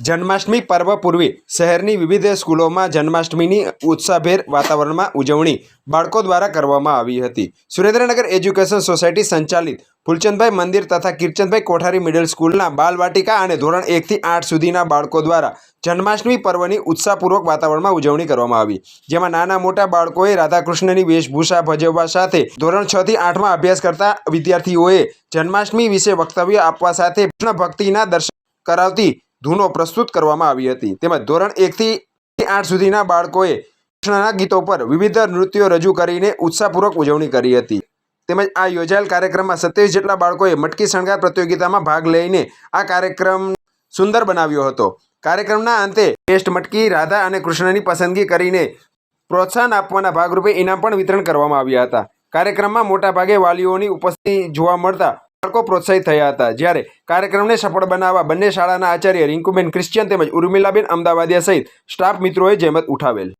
જન્માષ્ટમી પર્વ પૂર્વે શહેરની વિવિધ સ્કૂલોમાં જન્માષ્ટમીની ઉત્સાહભેર વાતાવરણમાં ઉજવણી બાળકો દ્વારા કરવામાં આવી હતી. સુરેન્દ્રનગર એજ્યુકેશન સોસાયટી સંચાલિત ફૂલચંદભાઈ મંદિર તથા કિર્ચંદભાઈ કોઠારી મિડલ સ્કૂલના બાલવાટિકા અને ધોરણ એકથી આઠ સુધીના બાળકો દ્વારા જન્માષ્ટમી પર્વની ઉત્સાહપૂર્વક વાતાવરણમાં ઉજવણી કરવામાં આવી. જેમાં નાના મોટા બાળકોએ રાધાકૃષ્ણની વેશભૂષા ભજવવા સાથે ધોરણ છ થી આઠમાં અભ્યાસ કરતા વિદ્યાર્થીઓએ જન્માષ્ટમી વિશે વક્તવ્ય આપવા સાથે કૃષ્ણ ભક્તિના દર્શન કરાવતી ધૂનો પ્રસ્તુત કરવામાં આવી હતી. તેમજ ધોરણ એકથી આઠ સુધીના બાળકોએ કૃષ્ણના ગીતો પર વિવિધ નૃત્યો રજૂ કરીને ઉત્સાહપૂર્વક ઉજવણી કરી હતી. તેમજ આ યોજાયેલ કાર્યક્રમમાં સત્યાવીસ જેટલા બાળકોએ મટકી શણગાર પ્રતિયોગિતામાં ભાગ લઈને આ કાર્યક્રમ સુંદર બનાવ્યો હતો. કાર્યક્રમના અંતે ટેસ્ટ મટકી, રાધા અને કૃષ્ણની પસંદગી કરીને પ્રોત્સાહન આપવાના ભાગરૂપે ઇનામ પણ વિતરણ કરવામાં આવ્યા હતા. કાર્યક્રમમાં મોટાભાગે વાલીઓની ઉપસ્થિતિ જોવા મળતા બાળકો પ્રોત્સાહિત થયા હતા. જ્યારે કાર્યક્રમને સફળ બનાવવા બંને શાળાના આચાર્ય રિંકુબેન ક્રિશ્ચિયન તેમજ ઉર્મિલાબેન અમદાવાદિયા સહિત સ્ટાફ મિત્રોએ જહેમત ઉઠાવેલ.